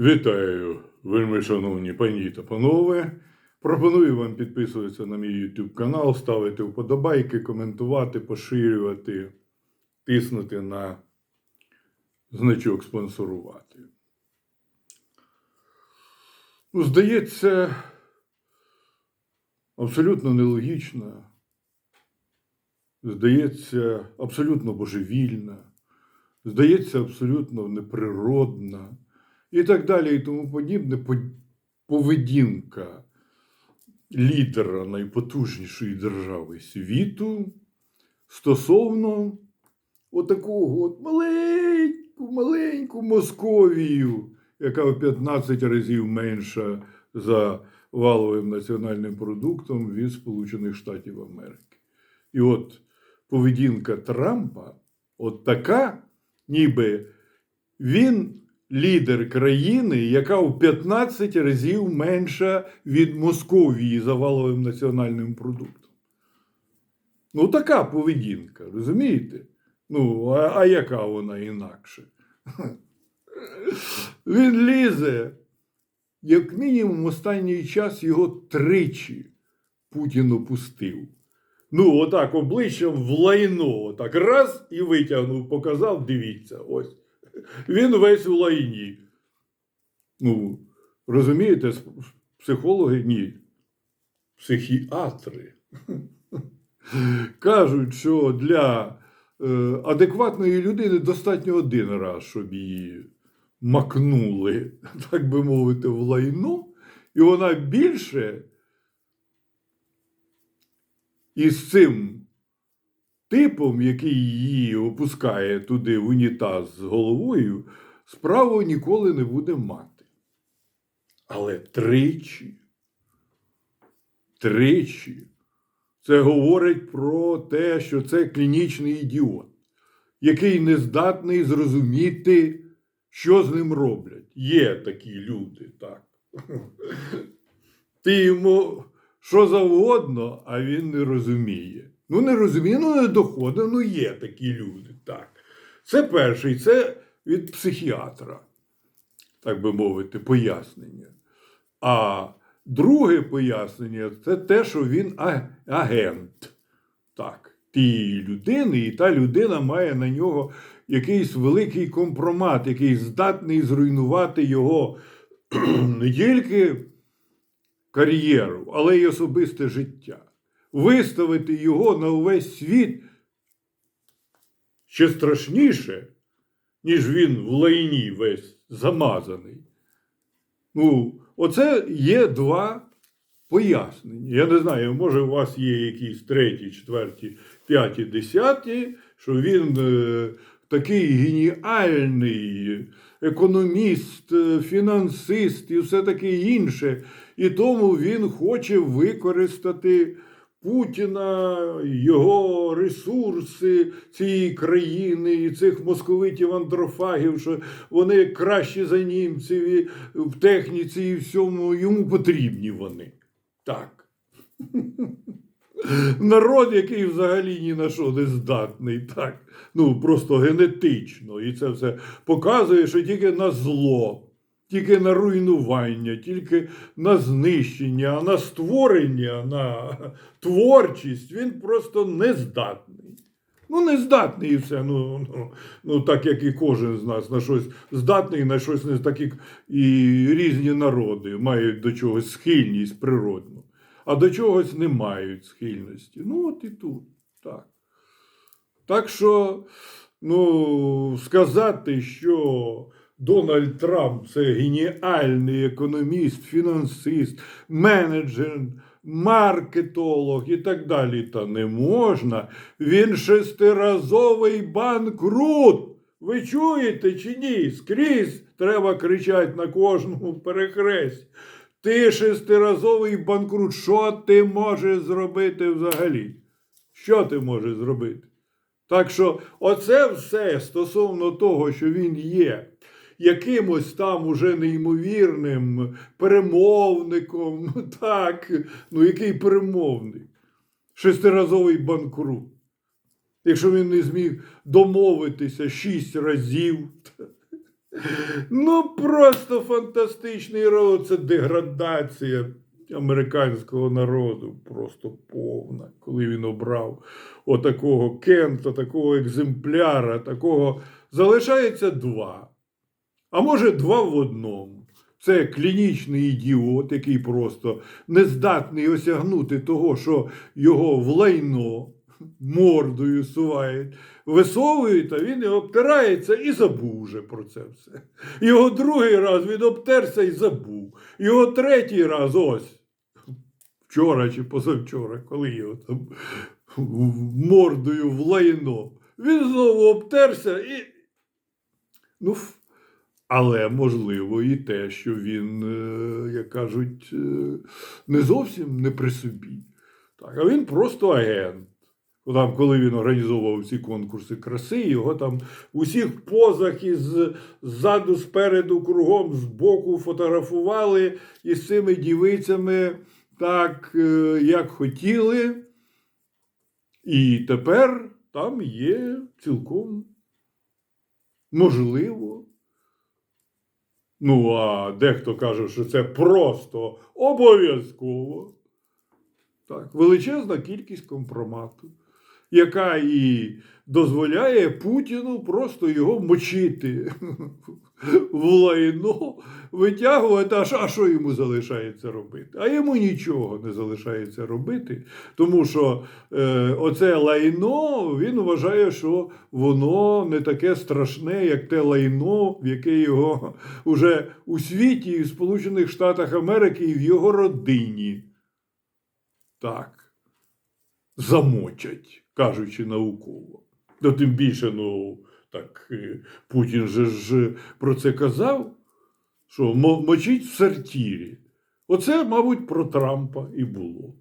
Вітаю, вельми шановні пані та панове. Пропоную вам підписуватися на мій YouTube канал, ставити вподобайки, коментувати, поширювати, тиснути на значок спонсорувати. Ну, здається, абсолютно нелогічна, здається, абсолютно божевільна, здається, абсолютно неприродна і так далі, і тому подібне поведінка лідера найпотужнішої держави світу стосовно отакого от маленьку, маленьку Московію, яка в 15 разів менша за валовим національним продуктом від Сполучених Штатів Америки. І от поведінка Трампа, от така, ніби він лідер країни, яка в 15 разів менша від Московії за валовим національним продуктом. Ну, така поведінка, розумієте? Ну, а, а яка вона інакше? Він лізе, як мінімум, останній час його тричі Путін опустив. Ну, отак обличчям в лайно, отак раз і витягнув, показав, дивіться, ось. Він весь в лайні. Ну, розумієте, психологи ні. Психіатри кажуть, що для е, адекватної людини достатньо один раз, щоб її макнули, так би мовити, в лайно, і вона більше із цим типом, який її опускає туди в унітаз з головою, справу ніколи не буде мати. Але тричі, тричі це говорить про те, що це клінічний ідіот, який не здатний зрозуміти, що з ним роблять. Є такі люди, так. Ти йому що завгодно, а він не розуміє. Ну, не розуміє, ну не доходить, ну є такі люди. так. Це перший, це від психіатра, так би мовити, пояснення. А друге пояснення це те, що він агент так, тієї людини, і та людина має на нього якийсь великий компромат, який здатний зруйнувати його не тільки кар'єру, але й особисте життя. Виставити його на увесь світ ще страшніше, ніж він в лайні весь замазаний. Ну, оце є два пояснення. Я не знаю, може, у вас є якісь треті, четверті, п'яті, десяті, що він е, такий геніальний економіст, е, фінансист і все таке інше. І тому він хоче використати Путіна, його ресурси цієї країни і цих московитів андрофагів, що вони кращі за німців і в техніці і всьому йому потрібні вони. Так. Народ, який взагалі ні на що не здатний, так. Ну, просто генетично. І це все показує, що тільки на зло, тільки на руйнування, тільки на знищення, а на створення, на творчість він просто не здатний. Ну, не здатний і все. Ну, ну, ну, так як і кожен з нас на щось здатний, на щось не так як і різні народи мають до чогось схильність природну, а до чогось не мають схильності. Ну, от і тут. Так. Так що, ну, сказати, що Дональд Трамп це геніальний економіст, фінансист, менеджер, маркетолог і так далі, та не можна. Він шестиразовий банкрут. Ви чуєте чи ні? Скрізь треба кричати на кожному перехресті. Ти шестиразовий банкрут. Що ти можеш зробити взагалі? Що ти можеш зробити? Так що оце все стосовно того, що він є якимось там уже неймовірним перемовником. Ну так, ну який перемовник? Шестиразовий банкрут. Якщо він не зміг домовитися шість разів, Ну, просто фантастичний род. Це деградація американського народу. Просто повна, коли він обрав отакого кента, такого екземпляра, такого. Залишається два. А може, два в одному. Це клінічний ідіот, який просто не здатний осягнути того, що його в лайно мордою сувають, висовують, а він і обтирається і забув вже про це все. Його другий раз він обтерся і забув. Його третій раз ось. Вчора чи позавчора, коли його там мордою в лайно. Він знову обтерся і. Ну, але можливо і те, що він, е, як кажуть, е, не зовсім не при собі. Так, а він просто агент. Ну, Там, коли він організовував ці конкурси краси, його там в усіх позах із ззаду, спереду, кругом, збоку фотографували із цими дівицями так, е, як хотіли. І тепер там є цілком можливо. Ну, а дехто каже, що це просто обов'язково. Так, величезна кількість компромату, яка і дозволяє Путіну просто його мочити в лайно, витягувати, а що, йому залишається робити? А йому нічого не залишається робити, тому що е, оце лайно він вважає, що воно не таке страшне, як те лайно, в яке його уже у світі, і в Сполучених Штатах Америки, і в його родині. Так. Замочать, кажучи науково. Ну, тим більше, ну, так, е, Путін же ж про це казав, що мочить в сортірі. Оце, мабуть, про Трампа і було.